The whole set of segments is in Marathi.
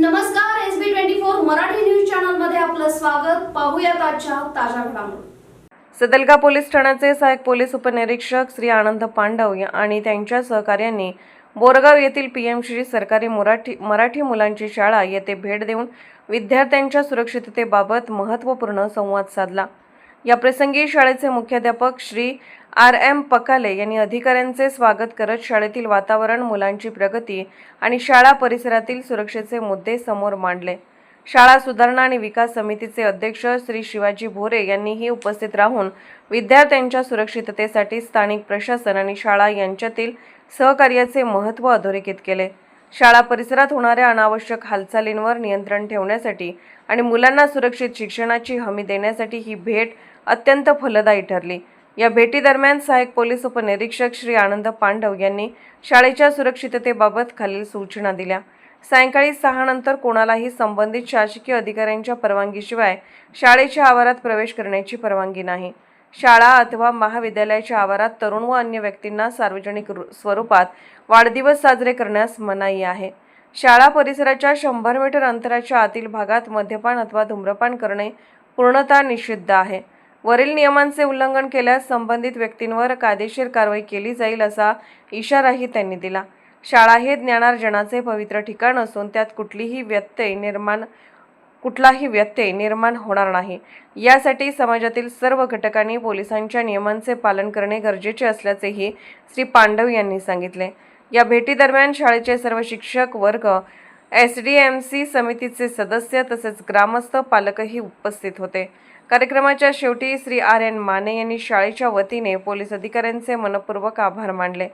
नमस्कार S B twenty four Marathi news चॅनलमध्ये आपलं स्वागत. पाहूयात आजच्या ताज्या घडामोडी. सदलगा पोलीस ठाण्याचे सहाय्यक पोलीस उपनिरीक्षक श्री आनंद पांडव आणि त्यांच्या सहकार्यांनी बोरगाव येथील पी एम श्री सरकारी मराठी मराठी मुलांची शाळा येथे भेट देऊन विद्यार्थ्यांच्या सुरक्षिततेबाबत महत्त्वपूर्ण संवाद साधला. या प्रसंगी शाळेचे मुख्याध्यापक श्री आर एम पकाले यांनी अधिकाऱ्यांचे स्वागत करत शाळेतील वातावरण मुलांची प्रगती आणि शाळा परिसरातील सुरक्षेचे मुद्दे समोर मांडले. शाळा सुधारणा आणि विकास समितीचे अध्यक्ष श्री शिवाजी भोरे यांनीही उपस्थित राहून विद्यार्थ्यांच्या सुरक्षिततेसाठी स्थानिक प्रशासन आणि शाळा यांच्यातील सहकार्याचे महत्त्व अधोरेखित केले. शाळा परिसरात होणाऱ्या अनावश्यक हालचालींवर नियंत्रण ठेवण्यासाठी आणि मुलांना सुरक्षित शिक्षणाची हमी देण्यासाठी ही भेट अत्यंत फलदायी ठरली. या भेटीदरम्यान सहाय्यक पोलीस उपनिरीक्षक श्री आनंद पांडव यांनी शाळेच्या सुरक्षिततेबाबत खालील सूचना दिल्या. सायंकाळी सहा नंतर कोणालाही संबंधित शासकीय अधिकाऱ्यांच्या परवानगीशिवाय शाळेच्या आवारात प्रवेश करण्याची परवानगी नाही. शाळा अथवा महाविद्यालयाच्या आवारात तरुण व अन्य व्यक्तींना सार्वजनिक रु- स्वरूपात वाढदिवस साजरे करण्यास मनाई आहे. शाळा परिसराच्या शंभर मीटर अंतराच्या आतील भागात मद्यपान अथवा धूम्रपान करणे पूर्णतः निषिद्ध आहे. वरील नियमांचे उल्लंघन केल्यास संबंधित व्यक्तींवर कायदेशीर कारवाई केली जाईल असा इशाराही त्यांनी दिला. शाळा हे ज्ञानार्जनाचे पवित्र ठिकाण असून त्यात कुठलीही व्यत्यय निर्माण कुठलाही व्यत्यय निर्माण होणार नाही. यासाठी समाजातील सर्व घटकांनी पोलिसांच्या नियमांचे पालन करणे गरजेचे असल्याचेही श्री पांडव यांनी सांगितले. या भेटीदरम्यान शाळेचे सर्व शिक्षक वर्ग एस डी एम सी समितीचे सदस्य तसेच ग्रामस्थ पालकही उपस्थित होते. कार्यक्रमाच्या शेवटी श्री आर एन माने यांनी शाळेच्या वतीने पोलीस अधिकाऱ्यांचे मनपूर्वक आभार मानले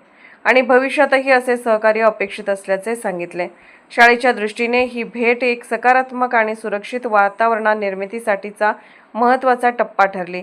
आणि भविष्यातही असे सहकार्य अपेक्षित असल्याचे सांगितले. शाळेच्या दृष्टीने ही भेट एक सकारात्मक आणि सुरक्षित वातावरणा निर्मितीसाठीचा महत्त्वाचा टप्पा ठरली.